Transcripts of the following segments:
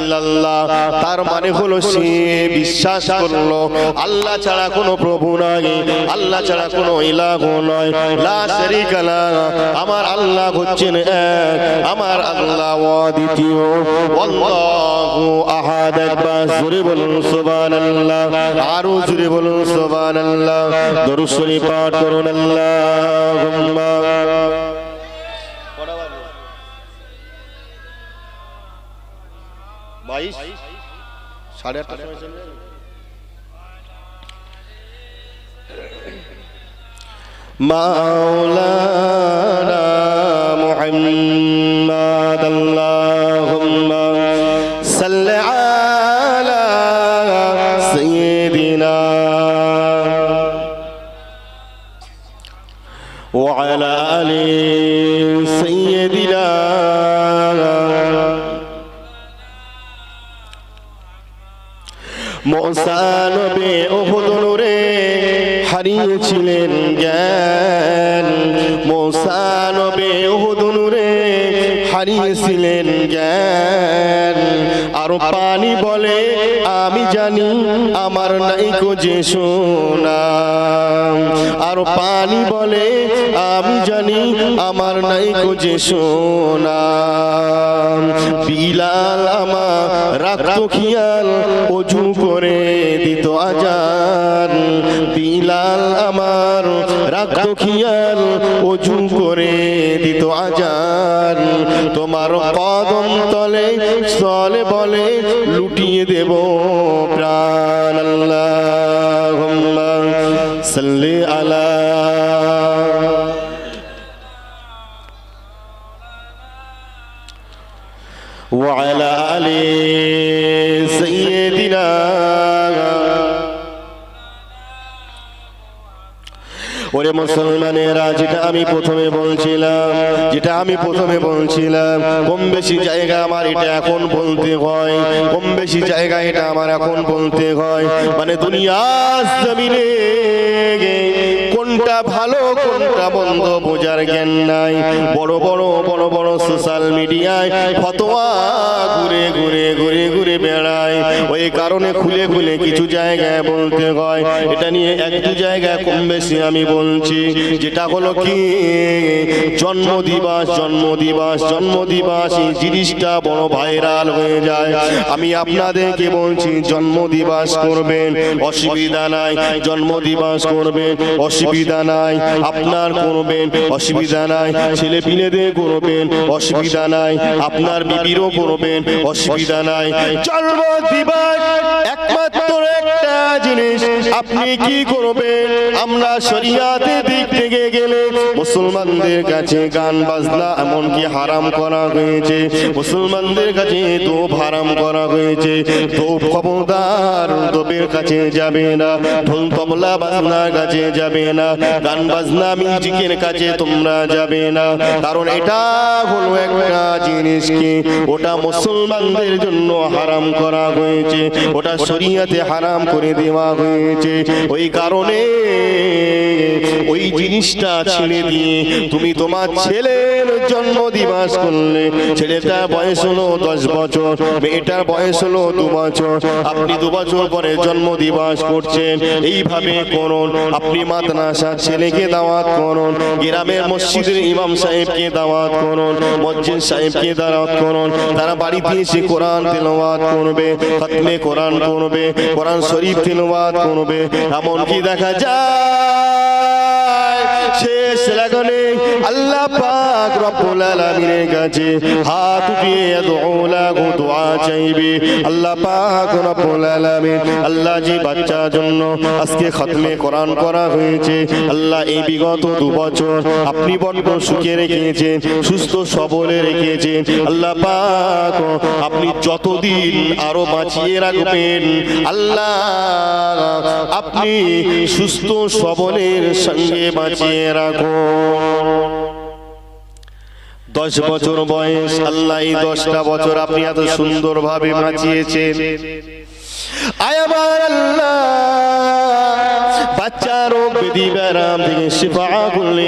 ইল্লাল্লাহ। তার মানে হলো সে বিশ্বাস করল, আল্লাহ ছাড়া কোনো প্রভু নাই, আল্লাহ ছাড়া কোনো ইলাহ নয় লা শারীকা লা আমার আল্লাহ হচ্ছেন এক, আমার আল্লাহ অদ্বিতীয়। আল্লাহু আহাদ একবার জোরে বলুন, সুবহানাল্লাহ। আরও জোরে বলুন, সুবহানাল্লাহ। দরুদ শরীফ পাঠ করুন, আল্লাহুম্মা। বাইশ সাড়ে আটটার যাবে? আমার নাই যে সোনা আরও পানি বলে, আমি জানি আমার নাই যে সোনা বিলাল আমার রাখতো খিয়াল, অজু করে দিত আজান। বিলাল আমার রাখতো খিয়াল, অজু করে দিত আজান। তোমার কদম তলে চলে বলে লুটিয়ে দেব প্রাণ আল্লাহ সাল্লি আলা وعلى آل سيدنا ওরে মুসলমানেরা, যেটা আমি প্রথমে বলছিলাম, যেটা আমি প্রথমে বলছিলাম, কম বেশি জায়গা আমার এটা এখন বলতে হয়, কম বেশি জায়গা এটা আমার এখন বলতে হয় মানে দুনিয়া জমিনে কোনটা ভালো, কোনটা বন্ধ বোঝার জ্ঞান নাই। বড় বড় বড় বড় সোশ্যাল মিডিয়ায় ফতোয়া ঘুরে ঘুরে ঘুরে ঘুরে বেড়ায়। ওই কারণে খুলে খুলে কিছু জায়গায় বলতে হয়। এটা নিয়ে এক দু জায়গায় কম বেশি আমি বলছি। যেটা হলো কি জন্ম দিবস জন্ম দিবস জন্ম দিবস এই জিনিসটা বড় ভাইরাল হয়ে যায়। আমি আপনাদেরকে বলছি জন্ম দিবস করবেন, অসুবিধা নাই। জন্ম দিবস করবেন, অসুবিধা নাই। আপনার কোনো করবেন অসুবিধা নাই। ছেলে পিলেদের করবেন অসুবিধা নাই। আপনার বিবিরও কোনো করবেন অসুবিধা নাই। জন্ম দিবস একমাত্র একটা জিনিস, আপনি কি করবেন আমরা শরিয়াতে দিক থেকে গেলে মুসলমানদের কাছে গান, বাজনা, এমনকি হারাম করা হয়েছে। মুসলমানদের কাছে তোপ হারাম করা হয়েছে। তোপ খবরদার তোপের কাছে যাবে না, ঢোল তবলা বাজনার কাছে যাবে না। গান বাজনা মিউজিকের কাছে তোমরা যাবে না। কারণ এটা হলো একটা জিনিস কি? ওটা মুসলমানদের জন্য হারাম করা হয়েছে। ওটা শরিয়াতে হারাম করে দেওয়া হয়েছে। ওই কারণে ওই জিনিসটা ছেড়ে দিয়ে তুমি তোমার ছেলের জন্ম দিবস করলে। ছেলেটার বয়স হলো দশ বছর, মেয়েটার বয়স হলো দু বছর। আপনি দু বছর পরে জন্ম দিবাস করছেন। এইভাবে করুন। আপনি মাদ্রাসার ছেলেকে দাওয়াত করুন। গ্রামের মসজিদের ইমাম সাহেবকে দাওয়াত করুন, মসজিদ সাহেবকে দাওয়াত করুন। তারা বাড়িতে এসে কোরআন তেলাওয়াত করবে, খতমে কোরআন করবে কোরআন শরীফ তেলাওয়াত করবে। এমনকি দেখা যায় আল্লাহ পাক রব্বুল আলামিনের কাছে হাত উঠিয়ে দোয়া দোয়া চাইবে। আল্লাহ পাক রব্বুল আলামিন আল্লাহ যে বাচ্চার জন্য আজকে খতমে কোরআন করা হয়েছে, আল্লাহ এই বিগত দু বছর আপনি বড্ড সুখে রেখেছেন, সুস্থ সবলে রেখেছেন। আল্লাহ পাক আপনি যতদিন আরও বাঁচিয়ে রাখবেন, আল্লাহ আপনি সুস্থ সবলের সঙ্গে বাঁচিয়ে রাখুন। দশ বছর বয়স আল্লাহ এই দশটা বছর আপনি এত সুন্দর ভাবে বাঁচিয়েছেন আয়াবার আল্লাহ। রোগ ব্যাধি ব্যারাম শিফা করলে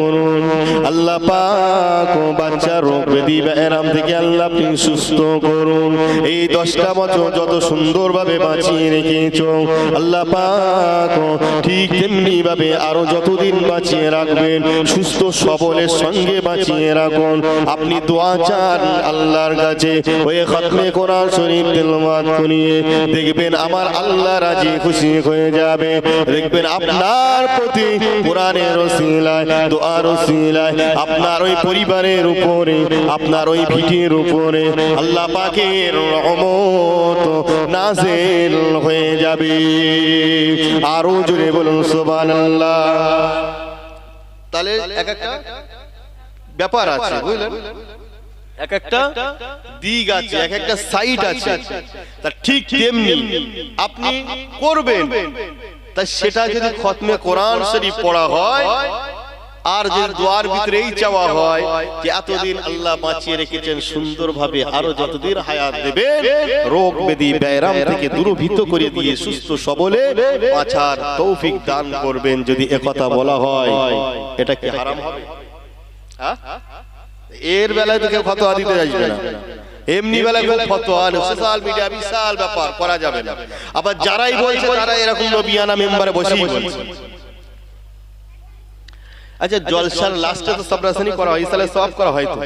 করুন। আল্লাহ পাক বাচ্চা রোগ ব্যাধি ব্যারাম আল্লাহ আপনি সুস্থ করুন। এই দশটা বছর যত সুন্দরভাবে বাঁচিয়ে রেখেছ, আল্লাহ পাক ঠিক তেমনি ভাবে আরও যতদিন বাঁচিয়ে রাখবেন, সুস্থ সবলের সঙ্গে বাঁচিয়ে রাখুন। আপনি দোয়া চান আল্লাহর কাছে। ওই খতমে কোরআন শরীফ তেলাওয়াত করিয়ে দেখবেন আমার আল্লাহ রাজি খুশি হয়ে যাবে। দেখবেন আপনার প্রতি কোরআনের ওসিলায় দোয়ার ওসিলায় আপনার ওই পরিবারের উপরে আপনার ওই ভিটির উপরে আল্লাহ পাকের রহমত নাজেল হয়ে যাবে। আরও জোরে বলুন সুবহানাল্লাহ। তাহলে এক একটা ব্যাপার আছে বুঝলেন? এক একটা দিক আছে এক একটা সাইড আছে। তা ঠিক তেমনি আপনি করবেন। তা সেটা যদি খতমে কোরআন শরীফ পড়া হয়, আর যদি দোয়ার ভিতরে এই চাওয়া হয় যে এতদিন আল্লাহ বাঁচিয়ে রেখেছেন সুন্দরভাবে, আরও যতদিন হায়াত দেবে রোগ ব্যাধি, ব্যায়াম থেকে দূরভীত করে দিয়ে সুস্থ সবলে বাঁচার তৌফিক দান করবেন যদি একথা বলা হয়। এটা কি হারাম হবে? হ্যাঁ? এর বেলায় তো কেউ ফতোয়া দিতে আসবে না। এমনি বেলায় কেউ ফতোয়া সোশ্যাল মিডিয়া বিশাল ব্যাপার করা যাবে না। আবার যারাই বলছে তারা এরকম নবিয়ানা মেম্বারে বসেই বলছে। আচ্ছা জলসার লাস্টে তো সাবরাসানি করা হয় তাহলে সব করা হয় তো।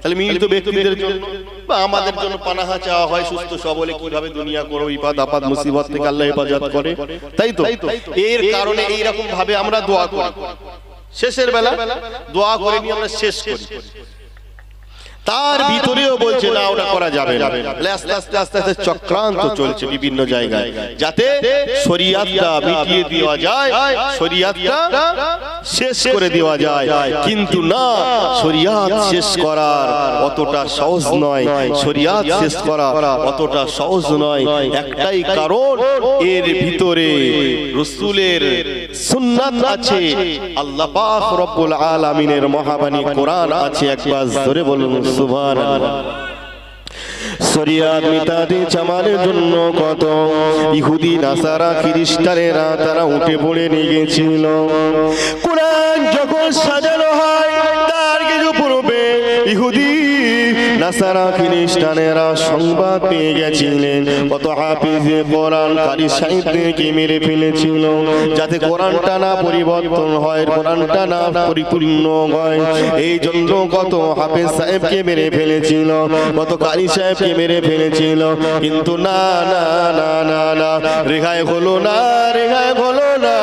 তাহলে মিলিত ব্যক্তিদের জন্য। বা আমাদের জন্য পানাহা চাওয়া হয় সুস্থ সবলে কীভাবে দুনিয়া করো বিপদ আপদ মুসিবত থেকে আল্লাহ হেফাজত করে। তাই তো? এর কারণে এই রকম ভাবে আমরা দোয়া করি। শেষের বেলা দোয়া করে নিয়ে আমরা শেষ করি। তার ভিতরেও বলছে না ওটা করা যাবে না আস্তে আস্তে আস্তে আস্তে চক্রান্ত চলছে বিভিন্ন জায়গায় যাতে শরিয়াতটা মিটিয়ে দেওয়া যায় শরিয়াতটা শেষ করে দেওয়া যায় কিন্তু না শরিয়াত শেষ করার অতটা সহজ নয় শরিয়াত শেষ করা অতটা সহজ নয় একটাই কারণ এর ভিতরে রসুলের সুন্নাত আছে আল্লাহ পাক রব্বুল আলামিনের মহাবাণী কোরআন আছে একবার ধরে বলুন সুবহানাল্লাহ। শরিয়াত জন্য ইহুদি নাসারা তারা উঠে পড়ে নিয়ে গেছিল। কোরআন যখন সাজানো নাসারা খ্রিস্টানেরা সংবাদ পেয়ে গেছিলেন। কত হাফিজে কোরআন কারি সাহিত্যকে মেরে ফেলেছিল। যাতে কোরআনটা না পরিবর্তন হয়, কোরআনটা না পরিপূর্ণ হয়। এই জন্য কত হাফিজ সাহেবকে মেরে ফেলেছিল, কত কারি সাহেবকে মেরে ফেলেছিল। কিন্তু না না না না না, রেহাই হলো না, রেহাই হলো না।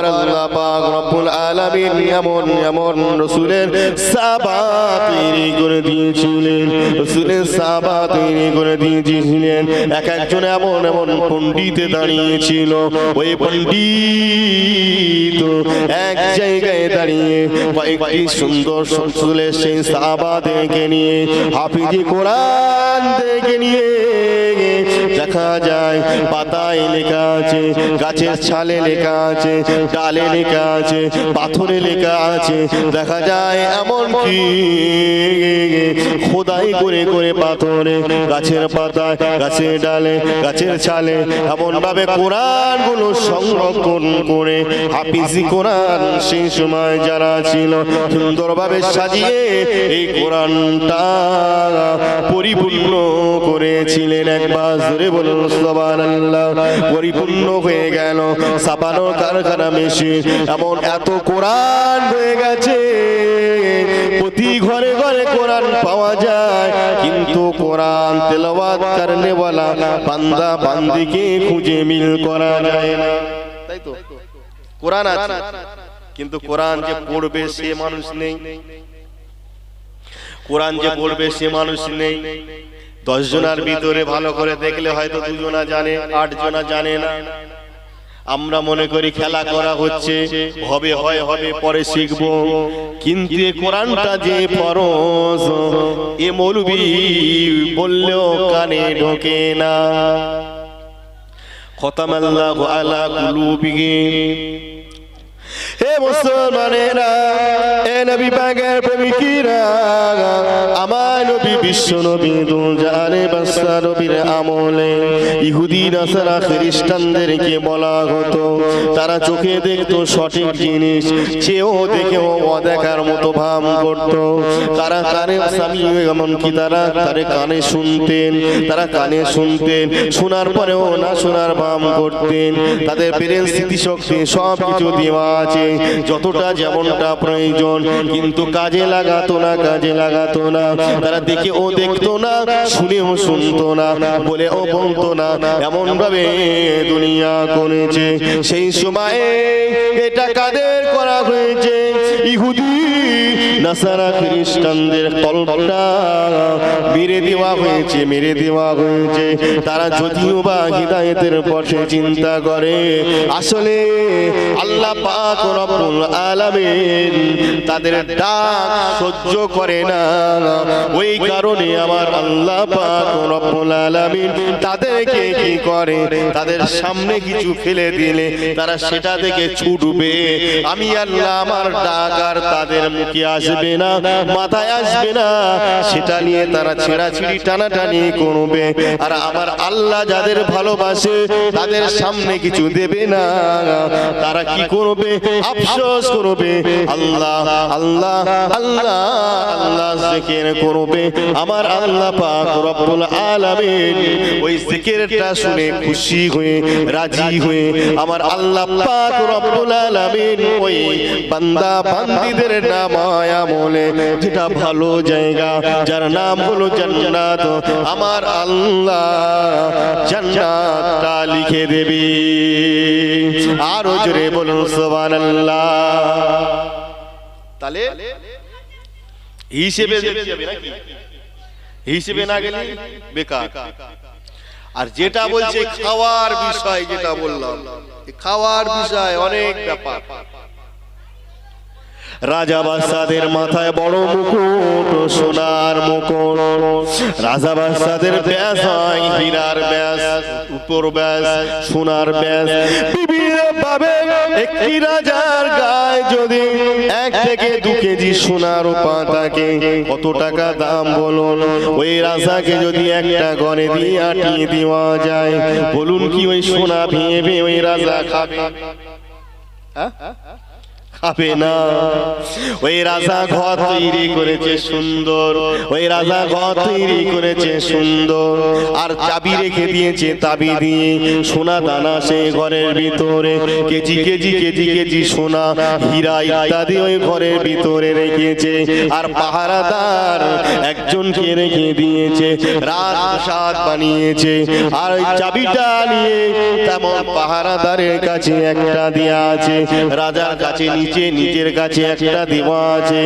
আমার আল্লাহ পাক রব্বুল আলামিন এমন এমন রসুলের সাবা তৈরি করে দিয়েছিলেন, রসুলের সাবা তৈরি করে দিয়েছিলেন। এক একজন এমন এমন পণ্ডিতে দাঁড়িয়েছিল, ওই পণ্ডিত এক জায়গায় দাঁড়িয়ে কয়েকটি সুন্দর রসুলের সেই সাবা দেখে নিয়ে, হাফিজি কোরআন দেখে নিয়ে দেখা যায়, পাতায় লেখা আছে, গাছের ছালে লেখা আছে, ডালে লেখা আছে, পাথরে লেখা আছে, দেখা যায় এমন কি? খোদাই করে করে পাথরে, গাছের পাতায়, গাছের ডালে, গাছের ছালে এমন ভাবে কোরআনগুলো সংরক্ষণ করে, হাফিজি কোরআন সেই সময় যারা ছিল, সুন্দরভাবে সাজিয়ে এই কোরআনটা পরিপূর্ণ করেছিলেন একবার জোরে বলুন, সুবহানাল্লাহ, পরিপূর্ণ হয়ে গেল। কারখানা মেশিন এমন এত কোরআন হয়ে গেছে। প্রতি ঘরে ঘরে কোরআন পাওয়া যায়, কিন্তু কোরআন তেলাওয়াত করনে वाला বান্দা বান্দিকে খুঁজে মিল করা যায় না। তাই তো? কোরআন আছে, কিন্তু কোরআন যে পড়বে সে মানুষ নেই। কোরআন যে পড়বে সে মানুষ নেই। দশ জনার ভিতরে ভালো করে দেখলে হয়তো দুজনা জানে আট জনা জানে না। আমরা মনে করি খেলা করা হচ্ছে হবে হয় হবে পরে শিখব। কিন্তু কোরআনটা যে ফরজ এ মৌলবি বললেও কানে ঢোকে না। খতামাল্লাহু আলা কুলুবিহিম। মুসলমানেরা, এ নবী পাকের প্রেমিকিরা, আমার নবী বিশ্ব নবী দুজারে বাসা নবীর আমলে ইহুদি, নাসারা, খ্রিস্টানদেরকে বলা হতো। তারা চোখে দেখতো সঠিক জিনিস সেও দেখেও অদেখার মতো ভাব করত। তারা কানে স্বামী, এমনকি তারা তারে কানে শুনতেন, তারা কানে শুনতেন, শোনার পরেও না শোনার ভাব করতেন। তাদের পেরেন স্মৃতিশক্তি সব কিছু দেওয়া আছে। যতটা যেমনটা প্রয়োজন কিন্তু কাজে লাগাতো না কাজে লাগাতো না। তারা দেখে ও দেখতো না শুনেও শুনতো না বলে ও বলতো না এমন ভাবে দুনিয়া করেছে। সেই সময়ে এটা কাদের করা হয়েছে? ইহুদি নাসারা খ্রিস্টানদের কল্পনা মেরে দেওয়া হয়েছে মেরে দেওয়া হয়েছে। তারা যদিও বা হৃদায়তের পথে চিন্তা করে আসলে আল্লাহ পাক রব্বুল আলামিন তাদের ডাক সহ্য করে না। ওই কারণে আমার আল্লাহ পাক রব্বুল আলামিন তাদেরকে কি করে? তাদের সামনে কিছু ফেলে দিলে তারা সেটা থেকে ছুটবে। আমি আল্লাহ আমার ডাক আর তাদের মুখে আসবে না, মাথায় আসবে না। সেটা নিয়ে তারা ছেঁড়াছিড়ি টানাটানি করবে। আর আমার আল্লাহ যাদের ভালোবাসে তাদের সামনে কিছু দেবে না। তারা কি করবে? আফসোস করবে। আল্লাহ আল্লাহ আল্লাহ আল্লাহ জিকির করবে। আমার আল্লাহ পাক রব্বুল আলামিন ওই জিকিরটা শুনে খুশি হয়ে, রাজি হয়ে আমার আল্লাহ পাক রব্বুল আলামিন ওই বান্দা বান্দীদের নাম আমলে, যেটা ভালো জায়গা, যার নাম হলো জান্নাত, আমার আল্লাহ জান্নাতটা লিখে দেবে। আরও জোরে বলুন, সুবহানাল্লাহ। তাহলে হিসেবে হিসেবে না গেলে বেকার। আর যেটা বলছে খাওয়ার বিষয় যেটা বললাম খাওয়ার বিষয় অনেক ব্যাপার। রাজা বাদশাদের মাথায় বড় মুকুট, সোনার মুকুট। রাজা বাদশাদের ব্যাস হয় হীরার ব্যাস, উপর ব্যাস, সোনার ব্যাস। বিভিন্ন একটি রাজার গায়ে যদি এক থেকে দু কেজি সোনার পা থাকে, কত টাকা দাম বলুন? ওই রাজাকে যদি একটা ঘরে দিয়ে আটিয়ে দেওয়া যায়, বলুন কি ওই সোনা ভেঙে ভেঙে ওই রাজা খাবে? হ্যাঁ? খাবে না। ওই রাজা ঘর তৈরি করেছে সুন্দর। ওই রাজা ঘর তৈরি করেছে সুন্দর। আর চাবি রেখে দিয়েছে তাবি দিয়ে সোনা দানা সে ঘরের ভিতরে। কেজি কেজি কেজি কেজি সোনা হীরা ইত্যাদি ওই ঘরের ভিতরে রেখেছে। আর পাহারাদার একজনকে রেখে দিয়েছে। রাত সাত বানিয়েছে। আর ওই চাবিটা নিয়ে তেমন পাহারাদারের কাছে একটা দেয়া আছে। রাজার কাছে নিচে নিজের কাছে একটা দেওয়া আছে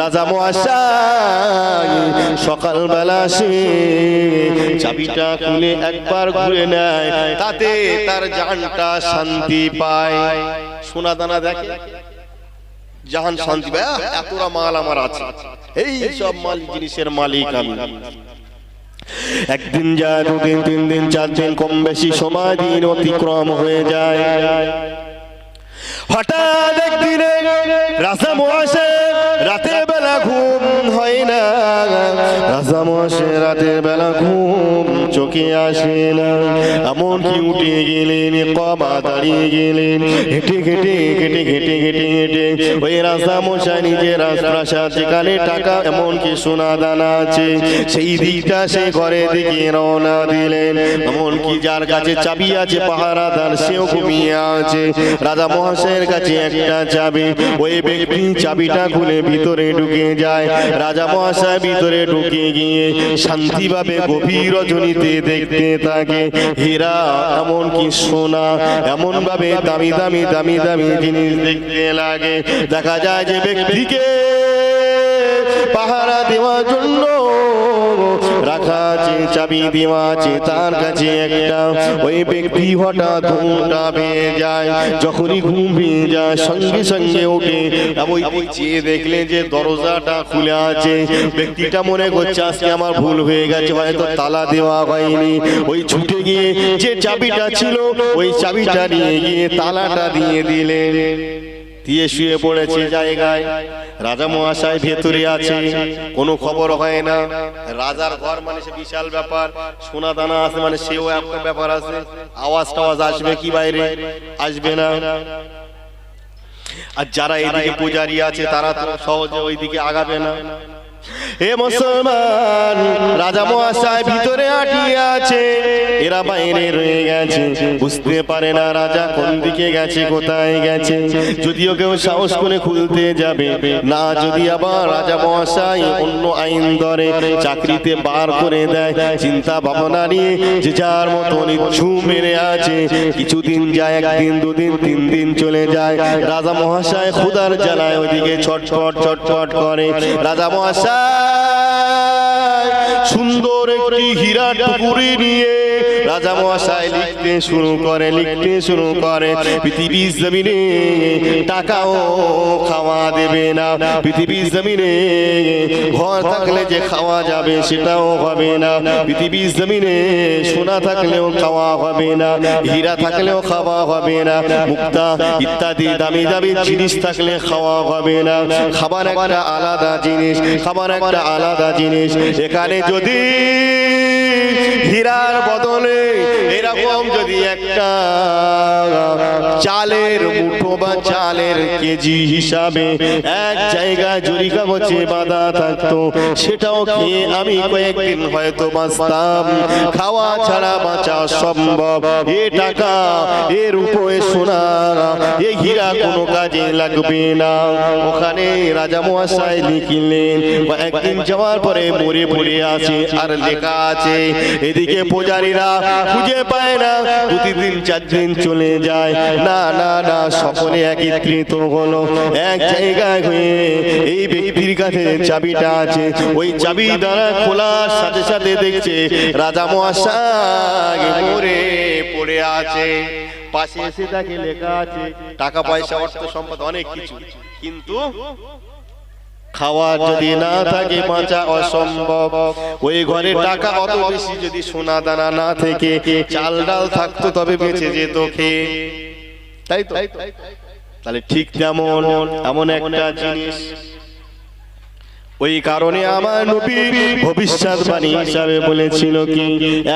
রাজা মহাশয়, সকালবেলা সে চাবিটা খুলে একবার ঘুরে নেয়, তাতে তার জানটা শান্তি পায়। সোনা দানা দেখে, জাহান শান্তি পায় এতটা মাল আমার আছে। এই সব মাল, জিনিসের মালিক আমি। একদিন যায়, দুদিন, তিন দিন, চার দিন, কম বেশি সময় দিন অতিক্রম হয়ে যায়। হঠাৎ একদিনে রাস্তা মহাশে রাতের বেলা ঘুম হয় না। রাজা মহাশে রাতের বেলা ঘুম চোখে আসে না। এমন কি উঠে গেলেন কমা দাঁড়িয়ে গেলেন। হেঁটে হেঁটে হেঁটে হেঁটে হেঁটে হেঁটে ওই রাজা মশাই নিজের রাজপ্রাসাদ যেখানে টাকা এমন কি সোনা দানা আছে, সেই দিকটা সে ঘরে দিকে রওনা দিলেন। এমন কি যার কাছে চাবি আছে পাহারাদার সেও ঘুমিয়ে আছে। রাজা মহাশয়ের কাছে একটা চাবি, ওই ব্যক্তি চাবিটা খুলে ভিতরে ঢুকে যায়। রাজা মহাশয় ভিতরে ঢুকে গিয়ে শান্তিভাবে গভীর রজনীতে দেখতে থাকে। হীরা এমন কি সোনা এমন ভাবে দামি দামি দামি দামি জিনিস দেখতে লাগে। দেখা যায় যে ব্যক্তিকে পাহারা দেওয়ার জন্য রাখা আছে চাবি দেওয়া আছে, তার কাছে একটা। ওই ব্যক্তি হঠাৎ ঘুমটা পেয়ে যায়। যখনই ঘুম পেয়ে যায়, সঙ্গে সঙ্গে ওই চেয়ে দেখলে যে দরজাটা খুলে আছে। ব্যক্তিটা মনে করছে, আজকে আমার ভুল হয়ে গেছে হয়তো তালা দেওয়া হয়নি। ওই ছুটে গিয়ে যে চাবিটা ছিল, ওই চাবিটা নিয়ে গিয়ে তালাটা দিয়ে দিলেন। দিয়ে শুয়ে পড়েছে জায়গায়। রাজা মহাশয় ভেতরে আছে। কোনো খবর হয় না। রাজার ঘর মানে সে বিশাল ব্যাপার। সোনা দানা আছে মানে সেও একটা ব্যাপার আছে। আওয়াজ টাওয়াজ আসবে কি বাইরে? আসবে না। আর যারা এদিকে পূজারি আছে, তারা তো সহজে ওইদিকে আগাবে না। হে মুসলমান, রাজা মহাশয় ভিতরে আটিয়ে আছে। এরা বাইরে রয়ে গেছে। বুঝতে পারে না রাজা কোন দিকে গেছে, কোথায় গেছে। যদিও কেউ সাহস করে খুলতে যাবে, না যদি আবার রাজা মহাশয় অন্য আইন ধরে চাকরিতে বার করে দেয়। চিন্তা ভাবনা নিয়ে যে যার মতো নিচ্ছু মেরে আছে, কিছুদিন যায়, একদিন, দুদিন, তিন দিন চলে যায়। রাজা মহাশয় খুদার জ্বালায় ওইদিকে ছটফট ছটফট করে। রাজা মহাশয়, সুন্দর একটি হীরা টুকুরি নিয়ে রাজা মহাশয় লিখতে শুরু করে, লিখতে শুরু করে পৃথিবীর জমিনে টাকাও খাওয়া দেবে না। পৃথিবীর জমিনে ঘর থাকলে যে খাওয়া যাবে সেটাও হবে না। পৃথিবীর জমিনে সোনা থাকলেও খাওয়া হবে না, হীরা থাকলেও খাওয়া হবে না, মুক্তা ইত্যাদি দামি দামি জিনিস থাকলে খাওয়া হবে না। খাবার একটা আলাদা জিনিস, খাবার একটা আলাদা জিনিস। এখানে যদি হীরার বদলে এরকম যদি একটা চালের মুঠো বা চালের কেজি হিসাবে এক জায়গায় জরি কাগজে বাঁধা থাকতো, সেটাও খেয়ে আমি কয়েকদিন হয়তো বাঁচতাম। খাওয়া ছাড়া বাঁচা সম্ভব। এ টাকা, এর উপরে সোনা, এ হীরা কোনো কাজে লাগবে না। ওখানে রাজা মহাশয় লিখিলেন একদিন যাওয়ার পরে মরে পড়ে আছে, আর লেখা আছে, এদিকে পূজারীরা খুঁজে পায় না। দু তিন দিন চার দিন চলে যায়। না না না সকলে একত্রিত হলো। এক জায়গায় হয়ে এই ব্যক্তির কাছে চাবিটা আছে। ওই চাবি দ্বারা খোলার সাথে সাথে দেখছে রাজা মহাশয় মরে পড়ে আছে। পাশে এসে তাকে লেখা আছে টাকা পয়সা অর্থ সম্পদ অনেক কিছু। কিন্তু খাওয়ার যদি না থাকে বাঁচা অসম্ভব। ওই ঘরে টাকা অত বেশি যদি সোনা দানা না থেকে চাল ডাল থাকতো তবে বেঁচে যেত খেয়ে তাই তো? তাহলে ঠিক তেমন এমন একটা জিনিস ওই কারণে আমার নবী ভবিষ্যৎবাণী হিসাবে বলেছিল কি,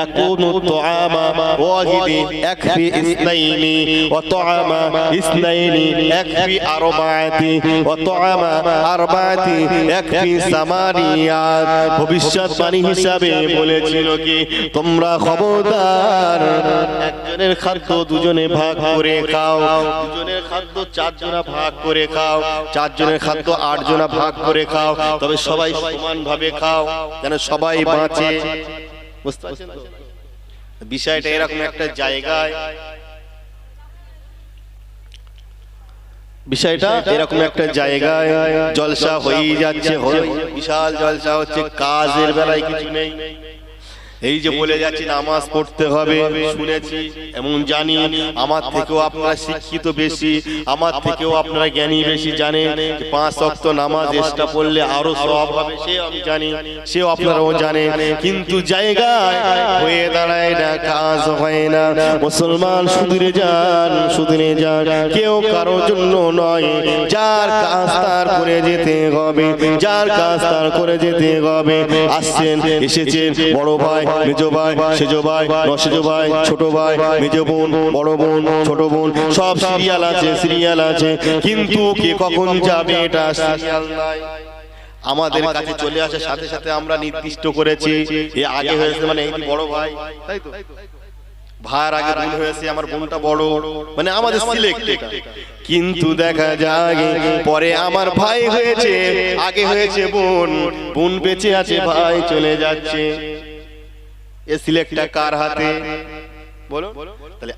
একুনু তুআমা ওয়াহিদি একফি ইসনাইনি ওয়া তুআমা ইসনাইনি একফি আরবাআতি ওয়া তুআমা আরবাআতি একফি সামানিয়াত। ভবিষ্যৎবাণী হিসাবে বলেছিল কি, তোমরা খবরদার, একজনের খাদ্য দুজনে ভাগ করে খাও, দুজনের খাদ্য চারজনা ভাগ করে খাও, চারজনের খাদ্য আটজনা ভাগ করে খাও। তবে সবাই সমান ভাবে খাও, যেন সবাই বাঁচে। বুঝতে পারছেন বিষয়টা এরকম একটা জায়গায়। বিষয়টা এরকম একটা জায়গায় জলসা হয়ে যাচ্ছে বিশাল জলসা হচ্ছে, কাজের বেলায় কিছু নেই। এই যে বলে যাচ্ছি, নামাজ পড়তে হবে, শুনেছি, এমন জানি, আমার থেকেও আপনারা শিক্ষিত বেশি, আমার থেকেও আপনারা জ্ঞানী বেশি জানেন যে পাঁচ অক্ত নামাজ এক্সট্রা পড়লে আরও সব হবে সে আমি জানি, সেও আপনারাও জানেন কিন্তু জায়গায় হয়ে দাঁড়ায় না, কাজ হয় না, মুসলমান সুদূরে যান সুদূরে যান, কেউ কারোর জন্য নয়, যার কাজ তার করে যেতে হবে, যার কাজ তার করে যেতে হবে, আসছেন, এসেছেন, বড় ভাই মেজ ভাই সেজ ভাই নসেজ ভাই ছোট ভাই মেজ বোন বড় বোন ছোট বোন সব সিরিয়াল আছে সিরিয়াল আছে। কিন্তু কে কখন যাবে এটা সিরিয়াল নাই। আমাদের কাছে চলে আসার সাথে সাথে আমরা নির্দিষ্ট করেছি। এ আগে হয়েছে মানে এই বড় ভাই। তাই তো? ভাইয়ের আগে বোন হয়েছে আমার বোনটা বড়। মানে আমাদের সিলেক্ট কিন্তু দেখা যায় পরে আমার ভাই হয়েছে আগে হয়েছে বোন। বোন। বেঁচে আছে ভাই চলে যাচ্ছে। এ কার হাতে?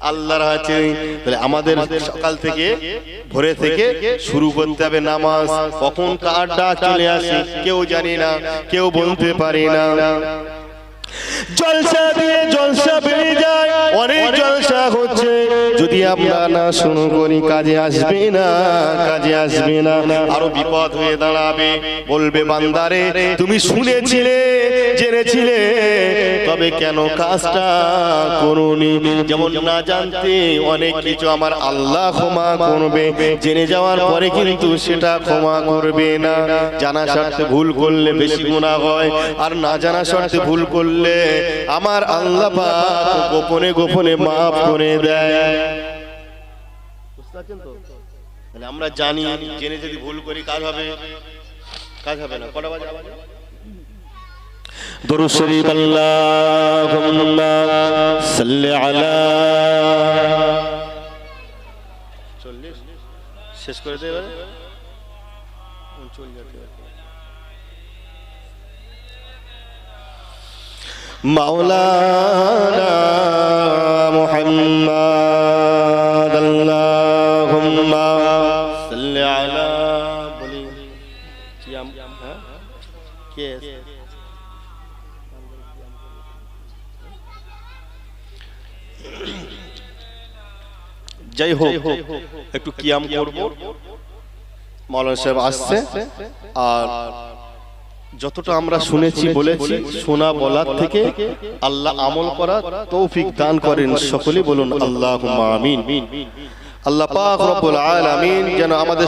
আল্লাহর তাহলে আমাদের সকাল থেকে, ভোরে থেকে শুরু হবে নামাজ। কখন কার চলে কেউ জানি না, কেউ বলতে পারি না। জলসা দিয়ে জলসা বেড়ে যায় অনেক জলসা হচ্ছে। যদি আমরা না শুরু করি কাজে আসবে না কাজে আসবে না। আরও বিপদ হয়ে দাঁড়াবে বলবে বান্দারে তুমি শুনেছিলে জেনেছিলে তবে কেন কাজটা করুনি? যেমন না জানতে অনেক কিছু আমার আল্লাহ ক্ষমা করবে। জেনে যাওয়ার পরে কিন্তু সেটা ক্ষমা করবে না। জানা স্বার্থে ভুল করলে বেশি গুণা হয় আর না জানা স্বার্থে ভুল করলে আমার আল্লাহ পাক গোপনে গোপনে মাফ করে দেয় বুঝতে পারছেন তো তাহলে আমরা জানি জেনে যদি ভুল করি কাজ হবে কাজ হবে না কটা বাজে আবার? درود شريف اللهم صل على চল্লিশ শেষ করে দেবে مولانا محمد اللهم صل على বলি কিয়াম হ্যাঁ কে যাই হোক একটু কিয়াম করব মৌলানা সাহেব আসছে আর যতটা আমরা শুনেছি বলেছি শোনা বলার থেকে আল্লাহ আমল করা তৌফিক দান করেন সকলে বলুন আল্লাহ আমিন। আল্লাহ পাক রব্বুল আলামিন যেন আমাদের